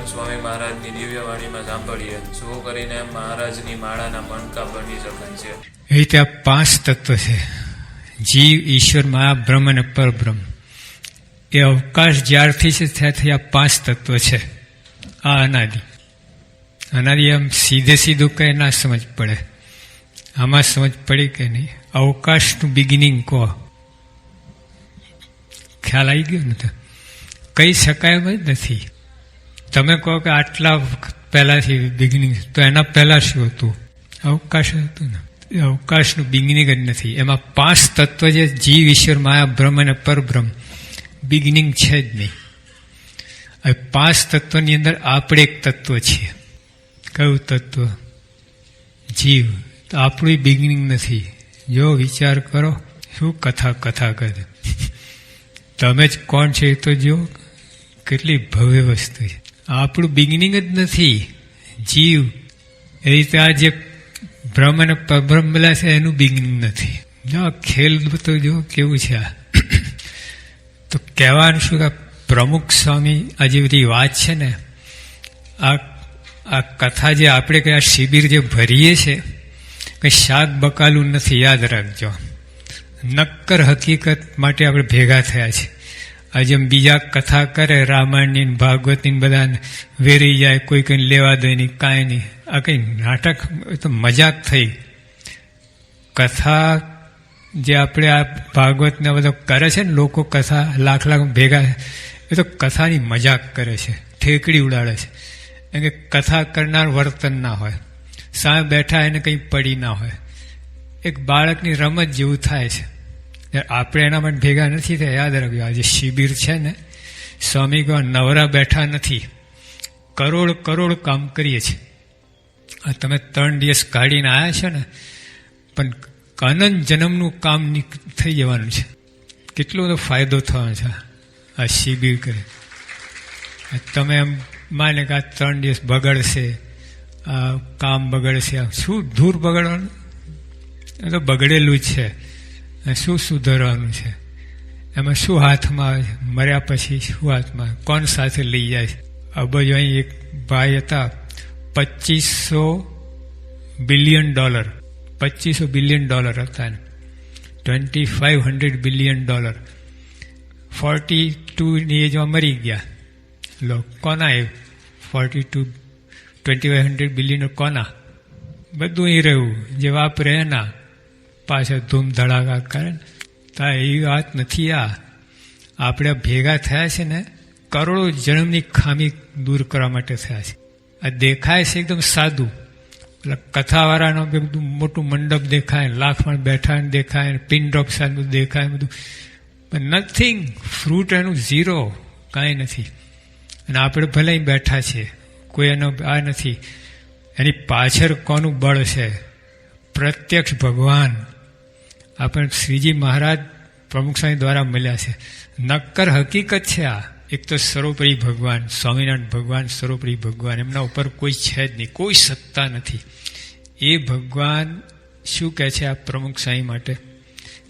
સહજાનંદ સ્વામી મહારાજની દિવ્ય વાણીમાં સાંભળીએ. શું કરીને મહારાજની માળાના મણકા બની શકાય છે? એ રીતે આ પાંચ તત્વ છે. જીવ, ઈશ્વર, મહા, બ્રહ્મ અને પરબ્રહ્મ. એ અવકાશ જ્યારથી છે ત્યારથી આ પાંચ તત્વ છે. આ અનાદિ. અનાદિ આમ સીધે સીધું કહે ના સમજ પડે. આમાં સમજ પડી કે નહીં? અવકાશનું બિગિનિંગ કહો. ખ્યાલ આવી ગયો ને તો? કહી શકાય એમ જ નથી. તમે કહો કે આટલા પહેલાથી બિગિનિંગ તો એના પહેલા શું હતું? અવકાશ હતું ને. અવકાશનું બિગિનિંગ જ નથી. એમાં પાંચ તત્વ જે જીવ, ઈશ્વર, માયા, બ્રહ્મ અને પરબ્રહ્મ. બિગિનિંગ છે જ નહીં. હવે પાંચ તત્વની અંદર આપણે એક તત્વ છીએ. કયું તત્વ? જીવ. તો આપણું બિગિનિંગ નથી. જો વિચાર કરો, શું કથા કથા કરે? તમે જ કોણ છે એ તો જો કેટલી ભવ્ય વસ્તુ છે. આપણું બિગિનિંગ જ નથી. જીવ એ રીતે આ જે બ્રહ્મ અને પરબ્રહ્મ બધા છે, એનું બિગિનિંગ નથી. જો ખેલ તો જો કેવું છે આ? તો કહેવાનું શું કે પ્રમુખ સ્વામી આ જે બધી વાત છે ને, આ આ કથા જે આપણે કે આ શિબિર જે ભરીએ છે, કંઈ શાક બકાલું નથી, યાદ રાખજો. નક્કર હકીકત માટે આપણે ભેગા થયા છે આ જેમ બીજા કથા કરે, રામાયણની, ભાગવતની બધા વેરી જાય કોઈ કંઈ લેવા દે નહીં, કાંઈ નહીં. આ કંઈ નાટક તો મજાક થઈ. કથા જે આપણે આ ભાગવતને બધો કરે છે ને, લોકો કથા લાખ લાખ ભેગા, એ તો કથાની મજાક કરે છે, ઠેકડી ઉડાડે છે. એમ કે કથા કરનાર વર્તન ના હોય. સામે બેઠા એને કંઈ પડી ના હોય. એક બાળકની રમત જેવું થાય છે. આપણે એના માટે ભેગા નથી થયા. યાદ રાખ્યું આજે શિબિર છે ને, સ્વામી કહો, નવરા બેઠા નથી. કરોડ કરોડ કામ કરીએ છીએ. આ તમે ત્રણ દિવસ કાઢીને આવ્યા છો ને, પણ અનંત જન્મનું કામ થઈ જવાનું છે. કેટલો બધો ફાયદો થવાનો છે આ શિબિર કરે. તમે એમ માને કે આ ત્રણ દિવસ બગડશે, આ કામ બગડશે. શું ધૂર બગડવાનું? એ તો બગડેલું જ છે. શું સુધારવાનું છે? એમાં શું હાથમાં મર્યા પછી શું હાથમાં? કોણ સાથે લઈ જાય છે? અબજો અહીં એક ભાઈ હતા. પચીસો બિલિયન ડોલર. પચીસો બિલિયન ડોલર હતા twenty five hundred billion dollar. Forty ટુની એજમાં મરી ગયા. લો, કોના એ? Forty two twenty five hundred billion કોના? બધું અહીં રહ્યું. જે વાપરે એના. પાછળ ધૂમ ધડાકા કરે. તો એવી વાત નથી આ. આપણે ભેગા થયા છે ને, કરોડો જન્મની ખામી દૂર કરવા માટે થયા છે. આ દેખાય છે એકદમ સાદું. એટલે કથાવાળાનો બધું મોટું મંડપ દેખાય લાખમાં બેઠા દેખાય, પિન ડ્રોપ બધું દેખાય, બધું. પણ નથિંગ ફ્રૂટ એનું ઝીરો કાંઈ નથી. અને આપણે ભલે બેઠા છીએ, કોઈ એનો આ નથી. એની પાછળ કોનું બળ છે? પ્રત્યક્ષ ભગવાન. આપણે શ્રીજી મહારાજ પ્રમુખ સ્વામી દ્વારા મળ્યા છે. નક્કર હકીકત છે આ. એક તો સર્વોપરી ભગવાન, સ્વામિનારાયણ ભગવાન સર્વોપરી ભગવાન, એમના ઉપર કોઈ છે જ નહીં, કોઈ સત્તા નથી. એ ભગવાન શું કહે છે આ પ્રમુખ સ્વામી માટે?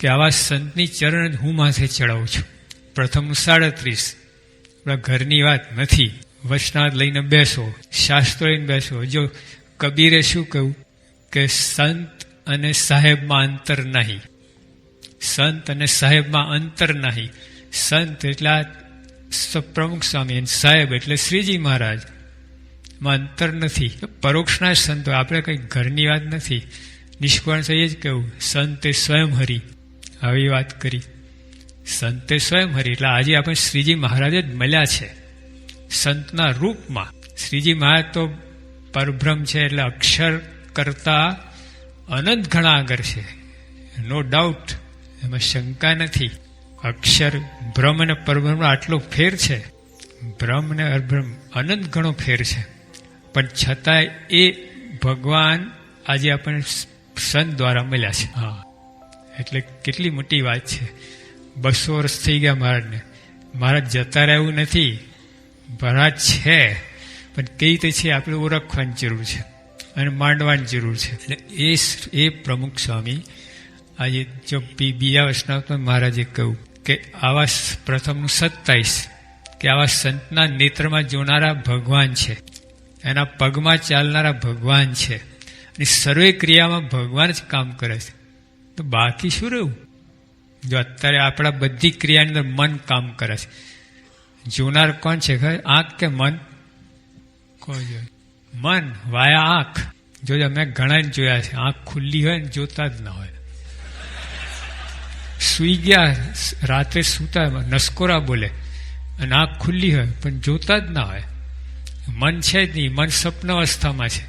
કે આવા સંતની ચરણ હું માથે ચડાવું છું. પ્રથમ સાડત્રીસ. આપણા ઘરની વાત નથી. વચનાથ લઈને બેસો, શાસ્ત્રો લઈને બેસો. જો કબીરે શું કહ્યું? કે સંત અને સાહેબમાં અંતર નહીં. સંત અને સાહેબમાં અંતર નહીં. સંત એટલે આ પ્રમુખ સ્વામી સાહેબ એટલે શ્રીજી મહારાજ. માં અંતર નથી. પરોક્ષના સંતો, આપણે કંઈ ઘરની વાત નથી. નિષ્કળ એ જ કહેવું સંતે સ્વયં હરી. આવી વાત કરી. સંતે સ્વયં હરી, એટલે આજે આપણે શ્રીજી મહારાજ જ મળ્યા છે. સંતના રૂપમાં. શ્રીજી મહારાજ તો પરબ્રહ્મ છે, એટલે અક્ષર કરતા અનંત ઘણા આગળ છે. નો ડાઉટ એમાં શંકા નથી. અક્ષર બ્રહ્મ અને પરબ્રહ્મનો આટલો ફેર છે. બ્રહ્મ અને અબ્રહ્મ અનંત ઘણો ફેર છે. પણ છતાંય એ ભગવાન આજે આપણને સંત દ્વારા મળ્યા છે. હા. એટલે કેટલી મોટી વાત છે. બસો વર્ષ થઈ ગયા મહારાજને. મહારાજ જતા રહેવું નથી. મહારાજ છે. પણ કઈ રીતે છે આપણે ઓળખવાની જરૂર છે. અને માંડવાની જરૂર છે. એટલે એ એ પ્રમુખ સ્વામી આજે જો બીજા વર્ષના મહારાજે કહ્યું કે આવા પ્રથમનું સત્તાવીસ કે આવા સંતના નેત્રમાં જોનારા ભગવાન છે. એના પગમાં ચાલનારા ભગવાન છે. અને સર્વે ક્રિયામાં ભગવાન જ કામ કરે છે. તો બાકી શું રહ્યું? જો અત્યારે આપણા બધી ક્રિયાની અંદર મન કામ કરે છે. જોનાર કોણ છે? ખબર? આંખ કે મન? કોણ જોયું મન વાયા આંખ. જોજો મેં ઘણા જોયા છે. આંખ ખુલ્લી હોય ને જોતા જ ના હોય. સુઈ ગયા, રાત્રે સૂતા, નસકોરા બોલે. અને આંખ ખુલ્લી હોય, પણ જોતા જ ના હોય. મન છે જ નહીં, મન સ્વપ્ન અવસ્થામાં છે.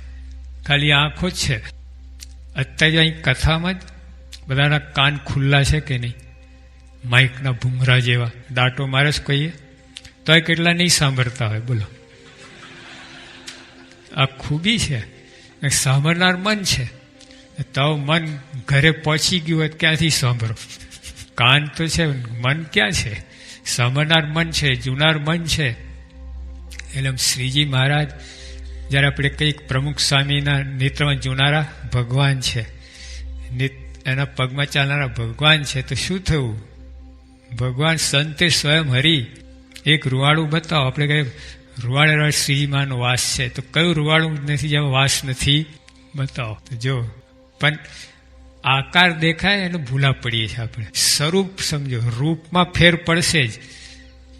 ખાલી આંખો જ છે. અત્યારે અહીં કથામાં જ બધાના કાન ખુલ્લા છે કે નહીં? માઇકના ભૂંગરા જેવા. દાંટો મારે જ કહીએ. તોય કેટલા નહીં સાંભળતા હોય, બોલો. આ ખૂબી છે. સાંભળનાર મન છે. તો મન ઘરે પહોંચી ગયું હોય ક્યાંથી સાંભળો? કાન તો છે, મન ક્યાં છે? સાંભળનાર મન છે, જુનાર મન છે. એટલે શ્રીજી મહારાજ, જ્યારે આપણે કંઈક પ્રમુખ સ્વામીના નેત્રમાં જોનારા ભગવાન છે એના પગમાં ચાલનારા ભગવાન છે, તો શું થયું? ભગવાન સંતે સ્વયં હરી, એક રૂવાડું બતાવો. આપણે કહીએ રૂવાડે શ્રીજીમાનો વાસ છે. તો કયું રૂવાડું નથી, જેમાં વાસ નથી? બતાવો. તો જો, પણ આકાર દેખાય એને ભૂલા પડીએ છીએ આપણે. સ્વરૂપ સમજો, રૂપમાં ફેર પડશે જ.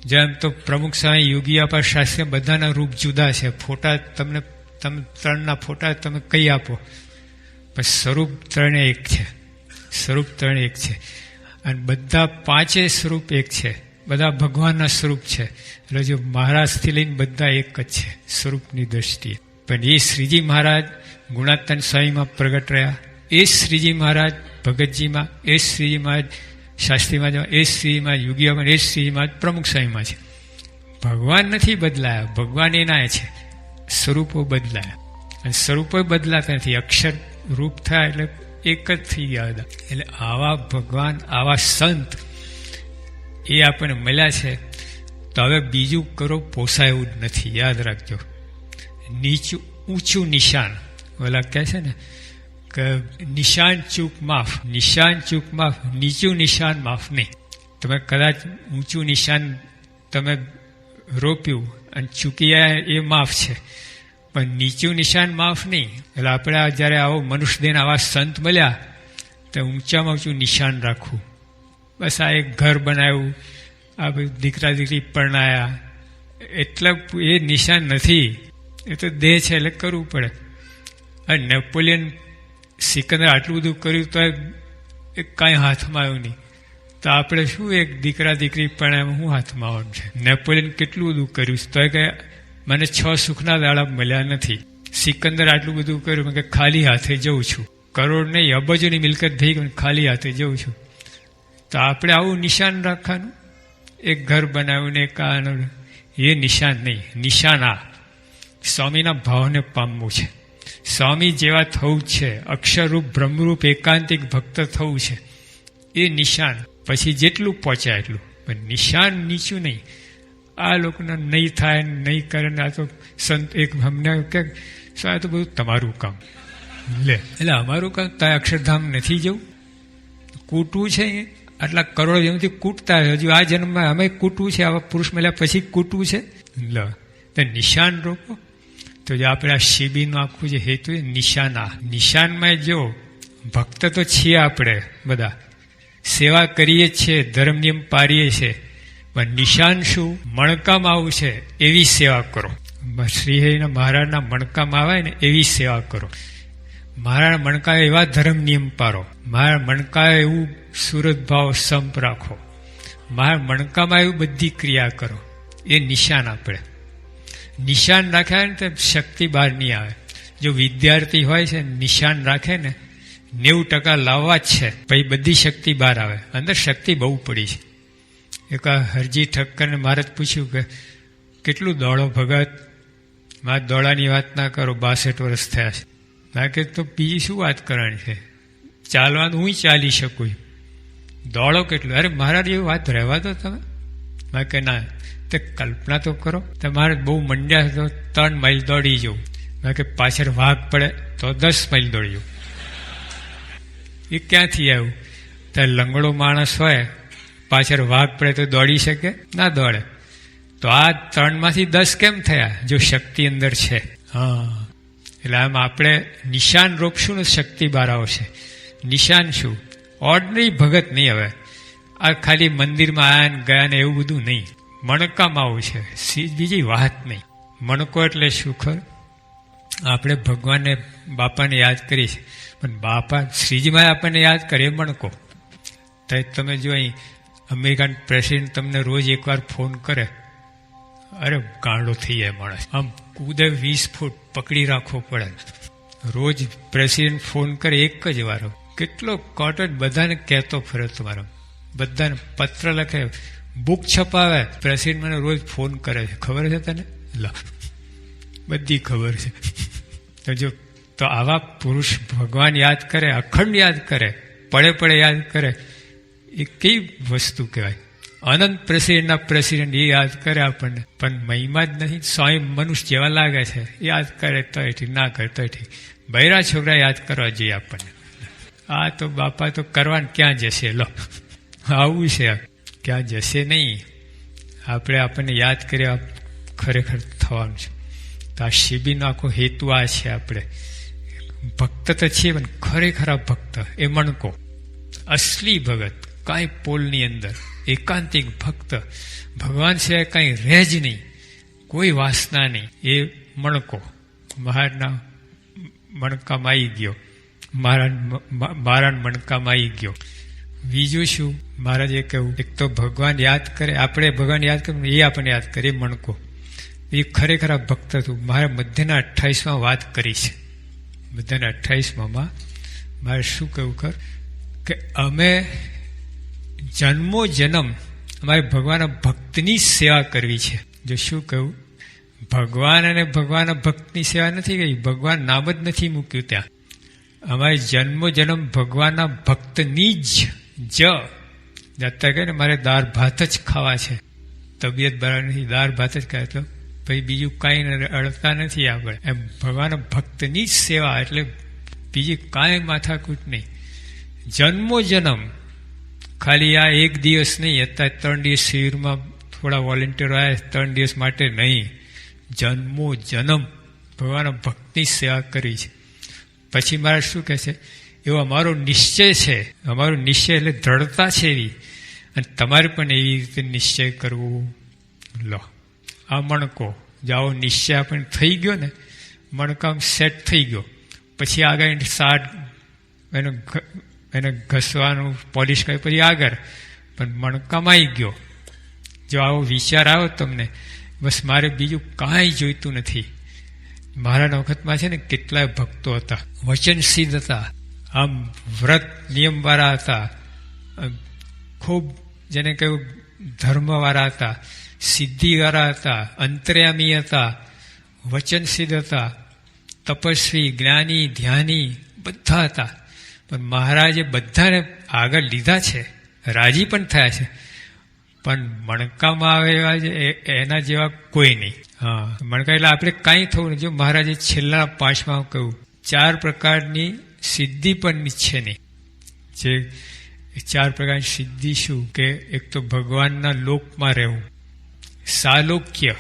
જેમ તો પ્રમુખ સ્વામી આપા શાસ્ત્રી બધાના રૂપ જુદા છે. ફોટા તમને, તમે ત્રણના ફોટા તમે કહી આપો? પણ સ્વરૂપ ત્રણે એક છે. સ્વરૂપ ત્રણ એક છે. અને બધા પાંચે સ્વરૂપ એક છે. બધા ભગવાનના સ્વરૂપ છે. એટલે જો મહારાજથી લઈને બધા એક જ છે, સ્વરૂપની દ્રષ્ટિએ. પણ એ શ્રીજી મહારાજ ગુણાતન સ્વામીમાં પ્રગટ રહ્યા. એ શ્રીજી મહારાજ, ભગતજીમાં, એ શ્રીજી મહારાજ, શાસ્ત્રીમાં એ શ્રીમાં યુગીઓમાં એ શ્રીમાં પ્રમુખ સ્વામીમાં છે. ભગવાન નથી બદલાયા, ભગવાન એના છે. સ્વરૂપો બદલાયા. અને સ્વરૂપો બદલાતા નથી. અક્ષર રૂપ થાય એટલે એક જ થઈ ગયા હતા એટલે આવા ભગવાન, આવા સંત એ આપણને મળ્યા છે. તો હવે બીજું કરો પોસાય એવું જ નથી. યાદ રાખજો. નીચું, ઊંચું નિશાન. ઓલા કહે છે ને કે નિશાન ચૂક માફ, નિશાન ચૂક માફ, નીચું નિશાન માફ નહીં. તમે કદાચ ઊંચું નિશાન તમે રોપ્યું અને ચૂકી આવ્યા એ માફ છે. પણ નીચું નિશાન માફ નહીં. એટલે આપણે જ્યારે આવો મનુષ્યદેન આવા સંત મળ્યા, તો ઊંચામાં ઊંચું નિશાન રાખવું. બસ આ એક ઘર બનાવ્યું, આ દીકરા દીકરી પરણાયા. એટલા એ નિશાન નથી. એ તો દેહ છે, એટલે કરવું પડે. અને નેપોલિયન સિકંદર આટલું બધું કર્યું તો એ કાંઈ હાથમાં આવ્યું નહીં. તો આપણે શું એક દીકરા દીકરી પણ એમ શું હાથમાં આવવાનું છે? નેપોલિયન કેટલું બધું કર્યું તો કે મને છ સુખના દાડા મળ્યા નથી. સિકંદર આટલું બધું કર્યું કે ખાલી હાથે જઉં છું. કરોડ નહીં, અબજોની મિલકત થઈ ગઈ, ખાલી હાથે જઉં છું. તો આપણે આવું નિશાન રાખવાનું? એક ઘર બનાવ્યું ને કાન એ નિશાન નહીં, નિશાન આ. સ્વામીના ભાવને પામવું છે. સ્વામી જેવા થવું છે. અક્ષરરૂપ, બ્રહ્મરૂપ, એકાંતિક ભક્ત થવું છે. એ નિશાન પછી જેટલું પહોંચાય એટલું. પણ નિશાન નીચું નહીં. આ લોકોના નહીં થાય, નહીં કરે, ને આ તો સંત એક અમને કે આ તો બધું તમારું કામ. લે. એટલે અમારું કામ ત્યાં અક્ષરધામ નથી જવું. કૂટવું છે આટલા કરોડો જેમથી કૂટતા હજુ આ જન્મમાં અમે કૂટવું છે. આવા પુરુષ મળ્યા પછી કૂટવું છે. લ. નિશાન રોકો. તો જે આપણે આ શિબિરનું આખું જે હેતુ નિશાના. નિશાનમાં જો ભક્ત તો છીએ આપણે બધા. સેવા કરીએ છીએ, ધર્મ નિયમ પારીએ છીએ. પણ નિશાન શું? મણકામાં આવું છે, એવી સેવા કરો. શ્રીહરિના મહારાજના મણકામાં આવે ને એવી સેવા કરો. મારા મણકા એવા ધર્મ નિયમ પારો મારા મણકા એવું સુરત ભાવ સંપ રાખો. મારા મણકામાં એવું બધી ક્રિયા કરો. એ નિશાન આપણે. નિશાન રાખ્યા ને તો શક્તિ બહાર નહીં આવે. જો વિદ્યાર્થી હોય છે, નિશાન રાખે ને, નેવું ટકા લાવવા જ છે, પછી બધી શક્તિ બહાર આવે. અંદર શક્તિ બહુ પડી છે. એક હરજી ઠક્કરને મારે જ પૂછ્યું કે, કેટલું દોડો ભગત? મારે દોડાની વાત ના કરો, બાસઠ વર્ષ થયા છે. મેં કે તો બીજી શું વાત કરવાની છે? ચાલવાનું હું ચાલી શકું દોડો કેટલું? અરે મારા જેવી વાત રહેવા દો તમે. મેં કે ના તે કલ્પના તો કરો તમારે બહુ મંડ્યા તો ત્રણ માઇલ દોડી જવું મેં કે પાછળ વાઘ પડે તો દસ માઇલ દોડી જવું એ ક્યાંથી આવ્યું? ત્યાં લંગડો માણસ હોય પાછળ વાઘ પડે તો દોડી શકે? ના દોડે. તો આ ત્રણમાંથી દસ કેમ થયા? જો શક્તિ અંદર છે. હા. એટલે આમ આપણે નિશાન રોપશું ને શક્તિ બહાર આવશે. નિશાન શું? ઓર્ડનરી ભગત નહીં હવે. આ ખાલી મંદિરમાં આયા ને ગયા ને એવું બધું નહીં. મણકામાં આવું છે. સી- બીજી વાત નહીં. મણકો એટલે શું આપણે ભગવાનને, બાપાને યાદ કરી છે પણ બાપા, શ્રીજીમાં આપણને યાદ કરે મણકો. તો તમે જો અહીં અમેરિકન પ્રેસિડેન્ટ તમને રોજ એકવાર ફોન કરે, અરે ગાંડો થઈ જાય માણસ. આમ કૂદે વીસ ફૂટ પકડી રાખવો પડે. રોજ પ્રેસિડેન્ટ ફોન કરે એક જ વાર. કેટલો કોટન બધાને કહેતો ફરે તમારો. બધાને પત્ર લખે બુક છપાવે, પ્રેસિડેન્ટ મને રોજ ફોન કરે છે. ખબર છે તને? લા. બધી ખબર છે. તો જો, તો આવા પુરુષ ભગવાન યાદ કરે, અખંડ યાદ કરે, પડે પડે યાદ કરે, એ કઈ વસ્તુ કહેવાય? અનંત પ્રેસિડેન્ટના પ્રેસિડેન્ટ એ યાદ કરે આપણને. પણ મહિમા જ નથી સ્વયં મનુષ્ય જેવા લાગે છે. યાદ કરે તો ઠીક ના કરે તો ઠીક બૈરા છોકરા યાદ કરવા જોઈએ આપણને. આ તો બાપા તો કરવાનું ક્યાં જશે? લો. આવું છે. ક્યાં જશે નહીં. આપણે આપણને યાદ કર્યા ખરેખર થવાનું છે. તો આ શિબિરનો આખો હેતુ આ છે આપણે. ભક્ત તો છીએ પણ ખરેખર આ ભક્ત, એ મણકો. અસલી ભગત, કાંઈ પોલની અંદર, એકાંતિક ભક્ત, ભગવાન સિવાય કાંઈ રહે જ નહીં. કોઈ વાસના નહીં. એ મણકો. મહારાજના મણકામાં આવી ગયો. મારા મારા મણકામાં આવી ગયો. બીજું શું? મહારાજે કહ્યું, એક તો ભગવાન યાદ કરે, આપણે ભગવાન યાદ કરે એ આપણને યાદ કરીએ મણકો. એ ખરેખર ભક્ત હતું. મારે મધ્યના અઠ્ઠાવીસમાં વાત કરી છે. મધ્યના અઠ્ઠાવીસમાં મારે શું કહ્યું કર કે અમે જન્મો જન્મ અમારે ભગવાન ભક્તની સેવા કરવી છે. જો શું કહ્યું? ભગવાન અને ભગવાન ભક્તની સેવા નથી કરી. ભગવાન નામ જ નથી મૂક્યું ત્યાં. અમારે જન્મો જન્મ ભગવાનના ભક્તની જ જ અત્યારે કહે ને, મારે દાળ ભાત જ ખાવા છે. તબિયત બરાબર નથી, દાળ ભાત જ ખાય. તો ભાઈ બીજું કાંઈ અડતા નથી આગળ. એમ ભગવાન ભક્તની જ સેવા, એટલે બીજી કાંઈ માથાકૂટ નહીં. જન્મો જન્મ. ખાલી આ એક દિવસ નહીં, અત્યારે ત્રણ દિવસ શિબિરમાં થોડા વોલેન્ટિયર આવ્યા ત્રણ દિવસ માટે નહીં. જન્મો જન્મ. ભગવાન ભક્તની સેવા કરી છે. પછી મારે શું કહે છે? એવો અમારો નિશ્ચય છે. અમારો નિશ્ચય એટલે દ્રઢતા છે એવી. અને તમારે પણ એવી રીતે નિશ્ચય કરવો. લો, આ મણકો. જાઓ, નિશ્ચય આપણને થઈ ગયો ને મણકામ સેટ થઈ ગયો. પછી આગળ સાટ, એનો એને ઘસવાનું, પોલિશ કરી પછી આગળ. પણ મણકામાં આવી ગયો. જો આવો વિચાર આવ્યો તમને, બસ મારે બીજું કાંઈ જોઈતું નથી. મારા વખતમાં છે ને, કેટલાય ભક્તો હતા. વચનસિદ્ધ હતા. આમ વ્રત નિયમવાળા હતા. ખૂબ જેને કહ્યું ધર્મવાળા હતા, સિદ્ધિવાળા હતા, અંતર્યામી હતા વચનસિદ્ધ હતા, તપસ્વી, જ્ઞાની, ધ્યાની બધા હતા. પણ મહારાજે બધાને આગળ લીધા છે. રાજી પણ થયા છે. પણ મણકામાં આવે એવા એના જેવા કોઈ નહીં. હા, મણકા એટલે આપણે કાંઈ થવું નહીં. જો મહારાજે છેલ્લા પાંચમાં કહ્યું, ચાર પ્રકારની સિદ્ધિ પણ છે નહીં. જે ચાર પ્રકારની સિદ્ધિ શું કે એક તો ભગવાનના લોકમાં રહેવું, સાલોક્ય,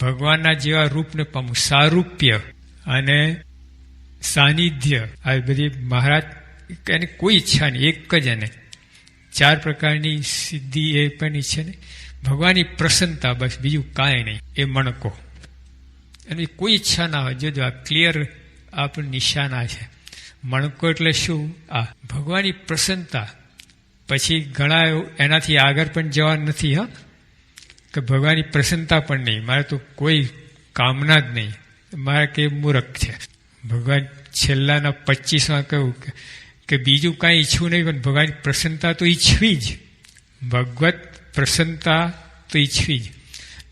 ભગવાનના જેવા રૂપને પામવું, સારૂપ્ય અને સાનિધ્ય. આ બધી મહારાજ એની કોઈ ઈચ્છા નહીં, એક જ એને. ચાર પ્રકારની સિદ્ધિ એ પણ ઈચ્છે ને ભગવાનની પ્રસન્નતા બસ, બીજું કાંઈ નહીં, એ મણકો. એની કોઈ ઈચ્છા ના હોય. જો આ ક્લિયર આપણું નિશાના છે. મણકો એટલે શું? આ ભગવાનની પ્રસન્નતા. પછી ઘણા એનાથી આગળ પણ જવાનું નથી, હા? કે ભગવાનની પ્રસન્નતા પણ નહીં. મારે તો કોઈ કામના જ નહીં. મારે કે મૂરખ છે. ભગવાન છેલ્લાના પચીસમાં કહ્યું કે બીજું કાંઈ ઈચ્છવું નહીં, પણ ભગવાનની પ્રસન્નતા તો ઈચ્છવી જ. ભગવત પ્રસન્નતા તો ઈચ્છવી જ.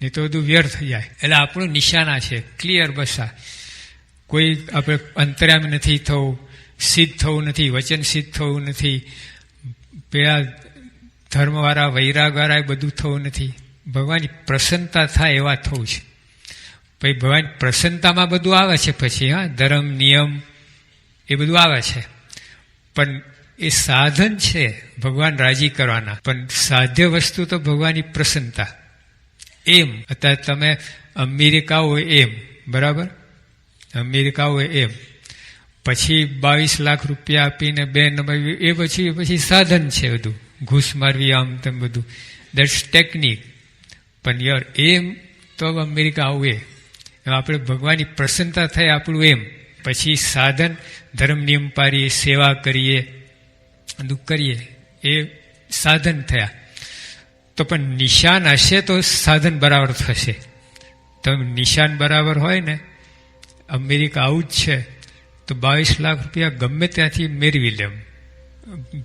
નહીં તો બધું વ્યર્થ થઈ જાય. એટલે આપણું નિશાના છે. ક્લિયર બસ આ. કોઈ આપણે અંતરામ નથી થવું. સિદ્ધ થવું નથી, વચન સિદ્ધ થવું નથી. પેલા ધર્મવાળા, વૈરાગવાળા એ બધું થવું નથી. ભગવાનની પ્રસન્નતા થાય એવા થવું છે. પછી ભગવાન પ્રસન્નતામાં બધું આવે છે પછી, હા, ધર્મ, નિયમ એ બધું આવે છે. પણ એ સાધન છે ભગવાન રાજી કરવાના. પણ સાધ્ય વસ્તુ તો ભગવાનની પ્રસન્નતા. એમ. અત્યારે તમે અમેરિકા હોય એમ. બરાબર? અમેરિકા હોય એમ. પછી બાવીસ લાખ રૂપિયા આપીને બે નંબર એ પછી પછી સાધન છે બધું. ઘૂસ મારવી, આમ તેમ બધું. દેટ્સ ટેકનિક પણ યર, એમ તો અમેરિકા આવું આપણે ભગવાનની પ્રસન્નતા થાય આપણું એમ. પછી સાધન, ધર્મ નિયમ પાડીએ, સેવા કરીએ, બધું કરીએ. એ સાધન થયા. તો પણ નિશાન હશે તો સાધન બરાબર થશે. તમે નિશાન બરાબર હોય ને, અમેરિકા આવું જ છે. તો બાવીસ લાખ રૂપિયા ગમે ત્યાંથી મેળવી લેમ.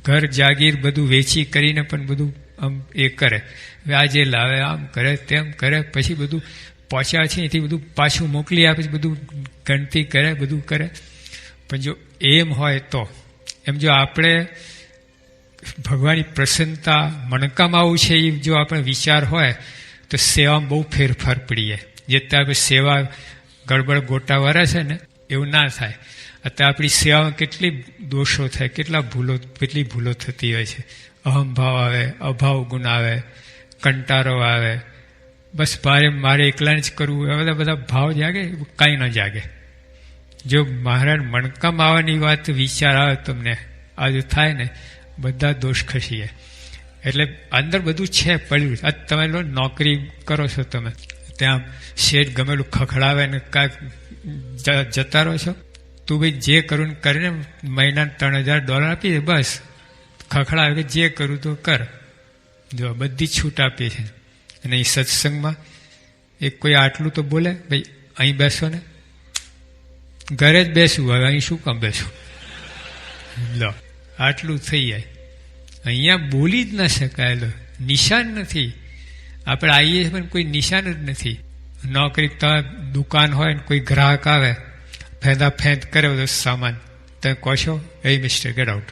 ઘર, જાગીર બધું વેચી કરીને પણ બધું આમ એ કરે. વ્યાજે લાવે, આમ કરે, તેમ કરે, પછી બધું પહોંચ્યા છે એથી બધું પાછું મોકલી આપે, બધું ગણતી કરે, બધું કરે. પણ જો એમ હોય તો, એમ જો આપણે ભગવાનની પ્રસન્નતા મણકામાં આવું છે એ જો આપણે વિચાર હોય, તો સેવામાં બહુ ફેરફાર પડીએ. જે આપણે સેવા ગડબડ ગોટાવાળા છે ને, એવું ના થાય. અત્યારે આપણી સેવામાં કેટલી દોષો થાય, કેટલા ભૂલો, કેટલી ભૂલો થતી હોય છે. અહમભાવ આવે, અભાવ ગુણ આવે, કંટારો આવે. બસ મારે મારે એકલાને જ કરવું એ બધા બધા ભાવ જાગે, કાંઈ ન જાગે. જો મહારાજ મણકામાં આવવાની વાત વિચાર આવે તમને, આ જો થાય ને, બધા દોષ ખસી જાય. એટલે અંદર બધું છે, પડ્યું. આ તમે લો, નોકરી કરો છો તમે. ત્યાં શેઠ ગમેલું ખખડાવે ને કાંઈક જતા રહો છો. તું ભાઈ જે કરું કરીને મહિના ત્રણ હજાર ડોલર આપી દે, બસ. ખખડાવે કે જે કરું તો કર. જો બધી છૂટ આપી છે. અને એ સત્સંગમાં એક કોઈ આટલું તો બોલે, ભાઈ, અહીં બેસો ને. ઘરે જ બેસવું હવે અહીં શું કામ બેસું? લો, આટલું થઈ જાય. અહીંયા બોલી જ ન શકાય લો. નિશાન નથી. આપણે આવીએ પણ કોઈ નિશાન જ નથી. નોકરી દુકાન હોય ને કોઈ ગ્રાહક આવે ફેંદા ફેંદ કરે બધો સામાન. તમે કહો છો, એ મિસ્ટર ગેટ આઉટ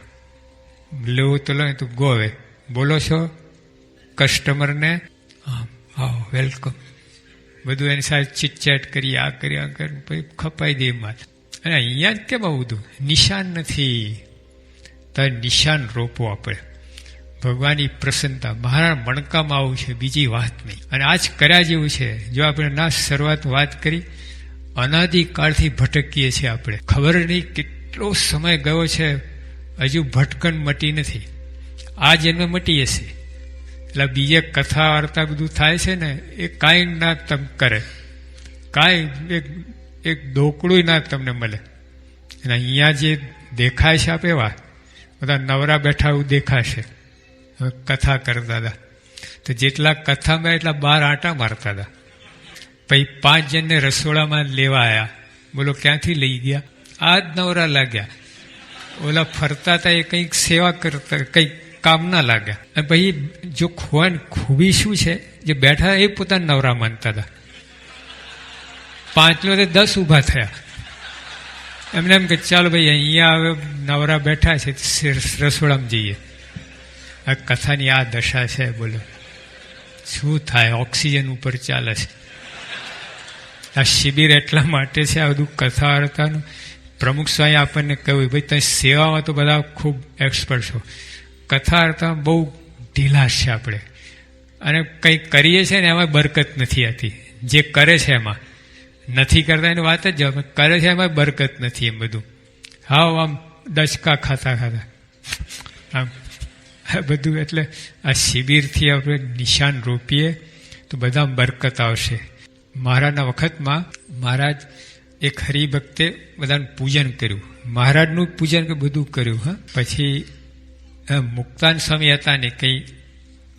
લેવું તો લો તું ગો હવે બોલો છો કસ્ટમરને હા વેલકમ બધું એની સાથે ચીટચેટ કરી, આ કરી આ કરી, પછી ખપાઈ દે માત અને અહીંયા જ કેમ આવું બધું? નિશાન નથી. તો નિશાન રોપો આપણે. ભગવાનની પ્રસન્નતા. મારા મણકામાં આવું છે, બીજી વાત નહીં. અને આજ કર્યા જેવું છે. જો આપણે ના શરૂઆત વાત કરી અનાદિકાળથી ભટકીએ છીએ આપણે. ખબર નહીં કેટલો સમય ગયો છે, હજુ ભટકન મટી નથી. આ જન્મે મટીએ છીએ. એટલે બીજે કથા, વાર્તા બધું થાય છે ને, એ કાંઈ ના તમ કરે. કાંઈ એક એક દોકડું ના તમને મળે. અને અહીંયા જે દેખાય છે આપે એવા, બધા નવરા બેઠા એવું દેખાશે. કથા કરતા હતા. તો જેટલા કથામાં એટલા બાર આંટા મારતા હતા. પછી પાંચ જણને રસોડામાં લેવા આવ્યા બોલો, ક્યાંથી લઈ ગયા? આ જ નવરા લાગ્યા. ઓલા ફરતા હતા એ કંઈક સેવા કરતા, કંઈક કામ ના લાગ્યા. અને પછી જો ખોવાન ખૂબી શું છે? જે બેઠા એ પોતાના નવરા માનતા હતા. પાંચલો તે દસ ઊભા થયા. એમને એમ કે, ચાલો ભાઈ, અહીંયા હવે નવરા બેઠા છે રસોડામાં જઈએ. આ કથાની આ દશા છે, બોલો. શું થાય? ઓક્સિજન ઉપર ચાલે છે. આ શિબિર એટલા માટે છે, આ બધું કથા વાર્તાનું પ્રમુખ સ્વામી આપણને કહ્યું, ભાઈ તમે સેવામાં તો બધા ખૂબ એક્સપર્ટ છો. કથા અર્થા બહુ ઢીલા છે આપણે. અને કંઈ કરીએ છીએ ને, એમાં બરકત નથી આવતી જે કરે છે એમાં. નથી કરતા એની વાત જ કરે છે એમાં બરકત નથી એમ બધું. હાવ આમ દચકા ખાતા ખાતા. આમ બધું એટલે આ શિબિરથી આપણે નિશાન રોપીએ, તો બધા બરકત આવશે. મહારાજના વખતમાં મહારાજ એક હરિભક્તે બધાનું પૂજન કર્યું. મહારાજનું પૂજન બધું કર્યું, હા. પછી મુક્તાન સ્વામી હતા ને કંઈ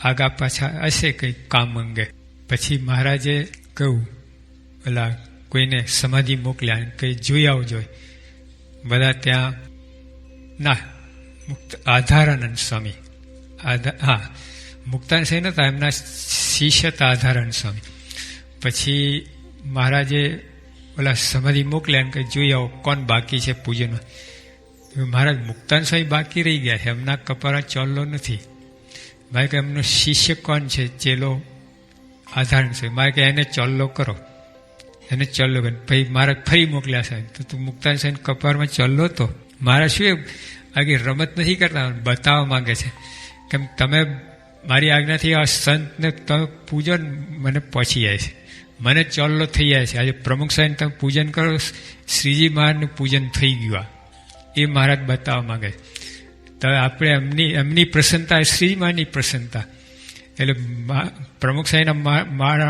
આગા પાછા હશે કંઈ કામ અંગે. પછી મહારાજે કહ્યું ઓલા કોઈને સમાધિ મોકલ્યા કંઈ જોઈ આવજો. બધા ત્યાં, ના, મુક્ત, આધારાનંદ સ્વામી. હા મુક્તાન સ્વામી નતા, એમના શિષ્ય હતા આધારાનંદ સ્વામી. પછી મહારાજે ઓલા સમાધિ મોકલ્યા કે, જોઈ આવો, કોણ બાકી છે પૂજનમાં મહારાજ, મુક્તાન સ્વામી બાકી રહી ગયા છે, એમના કપારા ચોલ્લો નથી. મારે કે, એમનો શિષ્ય કોણ છે? ચેલો આધારણ છે. મારે કે, એને ચોલ્લો કરો. એને ચલ્લો કરે પછી મારા ફરી મોકલ્યા સાહેબ. તો તું મુક્તાન સાહેબ કપારમાં ચલ્લો તો? મારા શું આગળ રમત નથી કરતા? બતાવવા માંગે છે. કેમ તમે મારી આજ્ઞાથી આ સંતને તમે પૂજન મને પહોંચી જાય છે. મને ચોલ્લો થઈ જાય છે. આજે પ્રમુખ સાહેબ તમે પૂજન કરો, શ્રીજી મહારાજનું પૂજન થઈ ગયું આ. એ મહારાજ બતાવવા માંગે છે. તો આપણે એમની એમની પ્રસન્નતા, શ્રીજી મહારાજની પ્રસન્નતા. એટલે પ્રમુખ સાહેબના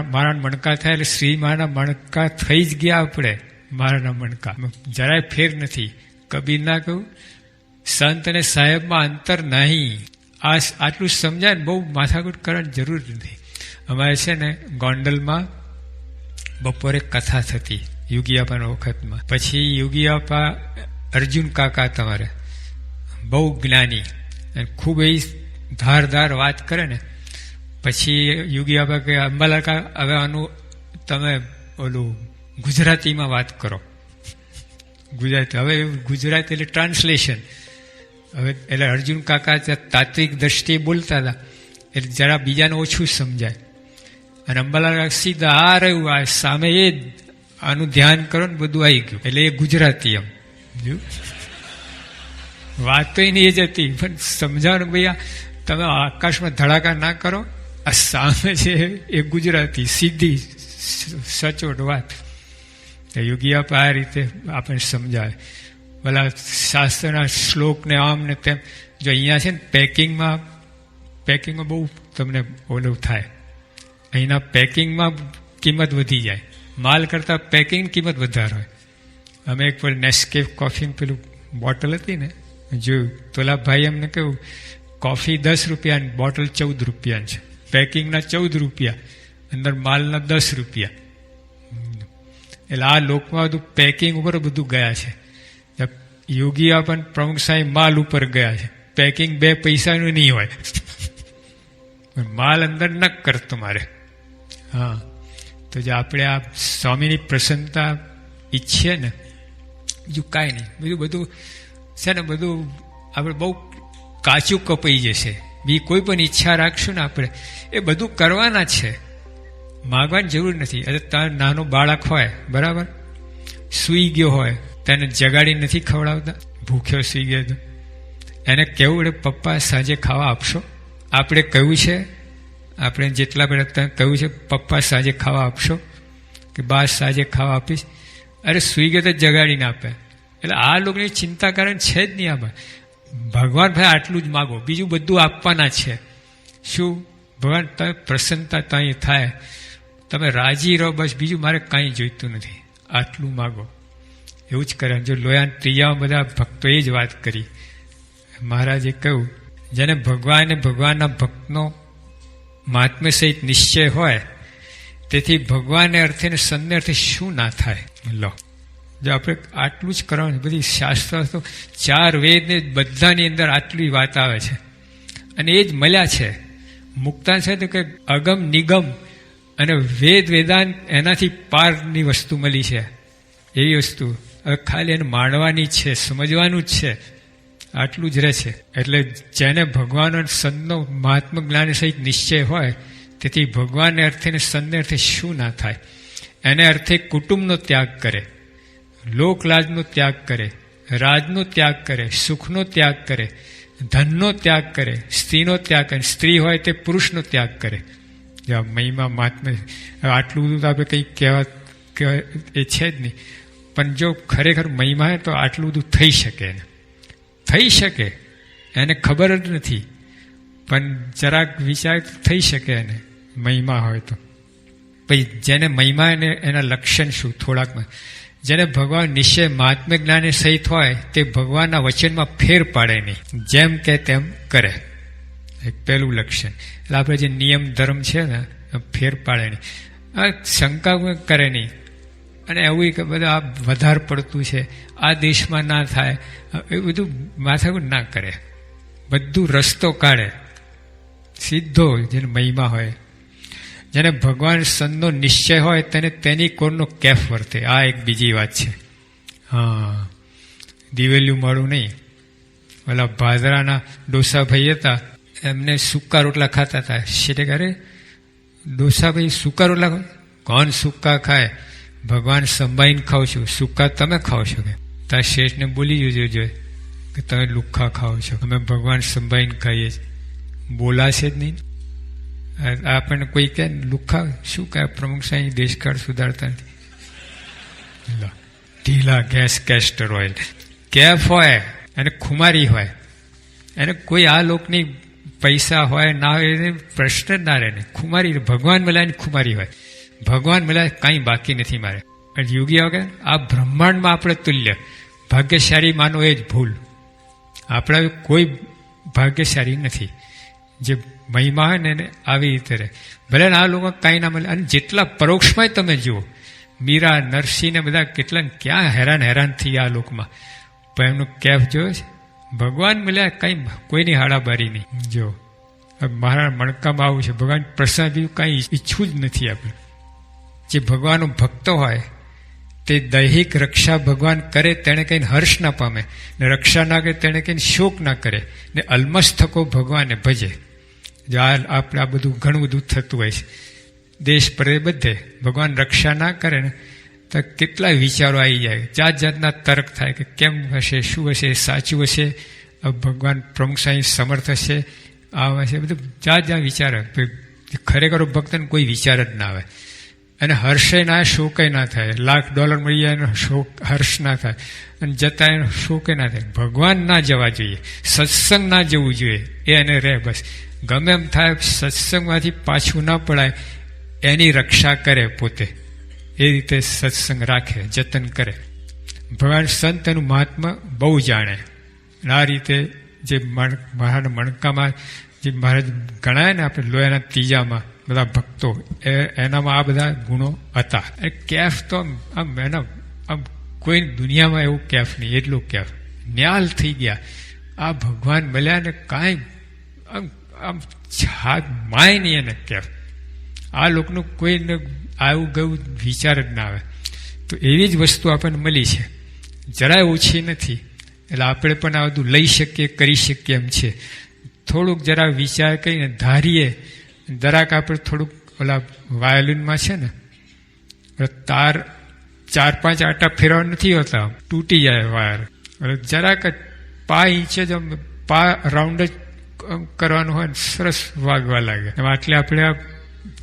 મારા મણકા થાય એટલે શ્રી માના મણકા થઈ જ ગયા આપણે, મારાના મણકા. જરાય ફેર નથી. કબીર ના કહ્યું સંત અને સાહેબમાં અંતર નહીં. આટલું સમજાય ને બહુ માથાકૂટ કરવાની જરૂર નથી. અમારે છે ને ગોંડલમાં બપોરે કથા થતી, યુગીયાપાના વખતમાં. પછી યુગીયાપા, અર્જુન કાકા તમારે, બહુ જ્ઞાની અને ખૂબ એ ધારધાર વાત કરે ને. પછી યોગી આપે કે અંબાલાકા હવે આનું તમે ઓલું ગુજરાતીમાં વાત કરો. ગુજરાતી, હવે ગુજરાતી એટલે ટ્રાન્સલેશન હવે એટલે અર્જુન કાકા તાત્વિક દ્રષ્ટિએ બોલતા હતા. એટલે જરા બીજાને ઓછું સમજાય. અને અંબાલાલ સીધા આ રહ્યું, આ સામે એ જ. આનું ધ્યાન કરો ને બધું આવી ગયું. એટલે એ ગુજરાતી એમ? વાત તો એની એ જ હતી, પણ સમજાવવાનું આ તમે આકાશમાં ધડાકા ના કરો. આ સામે છે એ ગુજરાતી, સીધી સચોટ વાત. યોગી આપ આ રીતે આપણને સમજાવે. ભલા શાસ્ત્રના શ્લોક ને આમ ને તેમ. જો અહીંયા છે ને પેકિંગમાં પેકિંગમાં બહુ તમને ઓલું થાય. અહીંના પેકિંગમાં કિંમત વધી જાય. માલ કરતાં પેકિંગ કિંમત વધારે હોય. અમે એક વાર નેસ્કેફ કોફીનું પેલું બોટલ હતી ને જોયું તોલાભાઈ એમને કહ્યું, કોફી દસ રૂપિયા બોટલ ચૌદ રૂપિયા છે. પેકિંગના ચૌદ રૂપિયા, અંદર માલના દસ રૂપિયા. એટલે આ લોકમાં બધું પેકિંગ ઉપર બધું ગયા છે. યોગી આપણ પ્રમુખ સાહેબ માલ ઉપર ગયા છે. પેકિંગ બે પૈસાનું નહીં હોય. માલ અંદર ન કર તમારે. હા. તો જે આપણે આ સ્વામીની પ્રસન્નતા ઈચ્છીએ ને, બીજું કાંઈ નહીં. બીજું બધું, છે ને, બધું આપણે બહુ કાચું કપાઈ જશે. બી કોઈ પણ ઈચ્છા રાખશું ને આપણે, એ બધું કરવાના છે. માગવાની જરૂર નથી. એટલે તાર નાનો બાળક હોય, બરાબર? સૂઈ ગયો હોય તેને જગાડી નથી ખવડાવતા? ભૂખ્યો સૂઈ ગયો તો. એને કેવું પડે પપ્પા સાંજે ખાવા આપશો? આપણે કહ્યું છે, આપણે જેટલા બધા કહ્યું છે, પપ્પા સાંજે ખાવા આપશો? કે બા સાંજે ખાવા આપીશ? અરે સૂઈ ગયો તો જગાડીને આપે. એટલે આ લોકોની ચિંતા કારણ છે જ નહીં આમાં. ભગવાન ભાઈ આટલું જ માગો. બીજું બધું આપવાના છે. શું? ભગવાન, તમે પ્રસન્નતા ત્યાં થાય. તમે રાજી રહો બસ. બીજું મારે કાંઈ જોઈતું નથી. આટલું માગો. એવું જ કરે. જો લોયા ત્રીજામાં બધા ભક્તોએ જ વાત કરી. મહારાજે કહ્યું, જેને ભગવાન અને ભગવાનના ભક્તનો મહાત્મ્ય સહિત નિશ્ચય હોય, તેથી ભગવાનને અર્થે ને સન્ને અર્થે શું ના થાય? લો. જો આપણે આટલું જ કરવાનું બધી શાસ્ત્ર તો ચાર વેદને બધાની અંદર આટલી વાત આવે છે. અને એ જ મળ્યા છે. મુક્તા છે તો કે અગમ નિગમ અને વેદ વેદાંત એનાથી પારની વસ્તુ મળી છે. એવી વસ્તુ. ખાલી એને માણવાની છે, સમજવાનું જ છે, આટલું જ રહે છે એટલે જેને ભગવાન અને સંતનો મહાત્મ જ્ઞાન સહિત નિશ્ચય હોય, તેથી ભગવાનને અર્થે ને સંતને અર્થે શું ના થાય? એને અર્થે કુટુંબનો ત્યાગ કરે, લોકલાજનો ત્યાગ કરે, રાજનો ત્યાગ કરે, સુખનો ત્યાગ કરે, ધનનો ત્યાગ કરે, સ્ત્રીનો ત્યાગ કરે. સ્ત્રી હોય તે પુરુષનો ત્યાગ કરે. મહિમા મહાત્મા આટલું બધું તો આપણે કંઈ કહેવા કહેવા, એ છે જ નહીં. પણ જો ખરેખર મહિમા હોય તો આટલું બધું થઈ શકે એને થઈ શકે, એને ખબર જ નથી, પણ જરાક વિચાર થઈ શકે એને મહિમા હોય તો. પછી જેને મહિમા એને એના લક્ષણ શું? થોડાકમાં જેને ભગવાન નિશ્ચય મહાત્મ્ય જ્ઞાને સહિત હોય, તે ભગવાનના વચનમાં ફેર પાડે નહીં. જેમ કે તેમ કરે. એક પહેલું લક્ષણ. એટલે આપણે જે નિયમ ધર્મ છે ને, ફેર પાડે નહીં. શંકા કરે નહીં. અને એવું કે બધા વધારે પડતું છે. આ દેશમાં ના થાય. એ બધું માથાકૂટ ના કરે. બધું રસ્તો કાઢે. સીધો જેને મહિમા હોય. જેને ભગવાન સંતનો નિશ્ચય હોય તેને તેની કોરનો કેફ વર્તે. આ એક બીજી વાત છે. હા. દિવેલ્યું મળું નહીં. ઓલા ભાદરાના ડોસાભાઈ હતા. એમને સૂકા રોટલા ખાતા હતા. શેટે કરે ડોસાભાઈ સૂકા રોટલા કોણ સૂકા ખાય? ભગવાન સંભાઈને ખાવ છું, સૂકા તમે ખાઓ છો કે? તાર શેઠને બોલી જોજો જોઈએ કે તમે લુખ્ખા ખાઓ છો. અમે ભગવાન સંભાઈને ખાઈએ છીએ. બોલાશે જ નહીં. આપણને કોઈ કહે લુખ્ખા શું કહે? પ્રમુખ સાંઈ દેશકાળ સુધારતા નથી. ઢીલા ગેસ કેસ્ટર ઓઇલ. કેફ હોય, અને ખુમારી હોય એને કોઈ આ લોકની પૈસા હોય, ના હોય પ્રશ્ન જ ના રહે. ને ખુમારી, ભગવાન મળ્યાની ખુમારી હોય. ભગવાન મળ્યા, કાંઈ બાકી નથી મારે. અને યોગી વગર આ બ્રહ્માંડમાં આપણે તુલ્ય. ભાગ્યશાળી માનો એ જ ભૂલ. આપણા કોઈ ભાગ્યશાળી નથી. જે મહિમા હોય ને એને આવી રીતે રહે. ભલે આ લોકો કાંઈ ના મળે, અને જેટલા પરોક્ષમાં તમે જુઓ, મીરા, નરસિંહ ને બધા કેટલા ક્યાં હેરાન હેરાન થઈ આ લોકમાં. પણ એમનું કેફ જોયો છે? ભગવાન મળ્યા, કંઈ કોઈની હાડાબારી નહીં. જો મારા મણકામાં આવું છે. ભગવાન પ્રસાદ બીજું કાંઈ ઈચ્છવું જ નથી આપણે. જે ભગવાનનો ભક્ત હોય, તે દૈહિક રક્ષા ભગવાન કરે તેણે કંઈ હર્ષ ના પામે, ને રક્ષા ના કરે તેણે કંઈ શોક ના કરે, ને અલમસ્તકો ભગવાનને ભજે. જો આ આપણે આ બધું ઘણું બધું થતું હોય છે. દેશ પરે બધે ભગવાન રક્ષા ના કરે ને, તો કેટલાય વિચારો આવી જાય. જાત જાતના તર્ક થાય કે કેમ હશે, શું હશે, સાચું હશે ભગવાન પ્રમુખ સાંઈ સમર્થ હશે આ હશે, બધું જાત જાત વિચાર ખરેખર ભક્તને કોઈ વિચાર જ ના આવે. અને હર્ષે ના શોકે ના થાય. લાખ ડોલર મળી જાય એનો શોક હર્ષ ના થાય. અને જતા એનો શોકે ના થાય. ભગવાન ના જવા જોઈએ. સત્સંગ ના જવું જોઈએ. એ એને રહે બસ. ગમે એમ થાય સત્સંગમાંથી પાછું ના પડાય. એની રક્ષા કરે પોતે. એ રીતે સત્સંગ રાખે, જતન કરે. ભગવાન સંત એનું મહાત્મા બહુ જાણે. આ રીતે જે મણ મહારાજ મણકામાં જે મહારાજ ગણાય ને આપણે લોયાના ત્રીજામાં બધા ભક્તો. એ, એનામાં આ બધા ગુણો હતા. એ કેફ તો આમ એના આમ કોઈ દુનિયામાં એવું કેફ નહીં, એટલું કેફ. ન્યાલ થઈ ગયા. આ ભગવાન મળ્યા ને કાંઈ આમ આમ છાક માય નહીં એને કેફ. આ લોકોનું કોઈને આવું ગયું વિચાર જ ના આવે. તો એવી જ વસ્તુ આપણને મળી છે. જરાય ઓછી નથી. એટલે આપણે પણ આ બધું લઈ શકીએ, કરી શકીએ એમ છે. થોડુંક જરા વિચાર કરીને ધારીએ. જરાક આપણે થોડુંક ઓલા વાયોલિનમાં છે ને તાર ચાર પાંચ આટા ફેરવા નથી હોતા, તૂટી જાય વાયર. એટલે જરાક જ પા ઇંચે જ પા રાઉન્ડ જ કરવાનું હોય ને, સરસ વાગવા લાગે. એટલે આપણે આ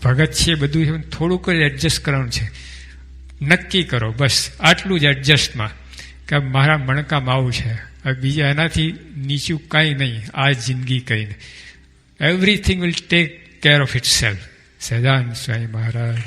ભગત છે બધું થોડુંક જ એડજસ્ટ કરવાનું છે. નક્કી કરો, બસ, આટલું જ એડજસ્ટમાં કે મારા મણકામાં આવું છે. બીજા એનાથી નીચું કાંઈ નહીં, આ જિંદગી કહીને. Everything will take of itself સહેજાન Swami Maharaj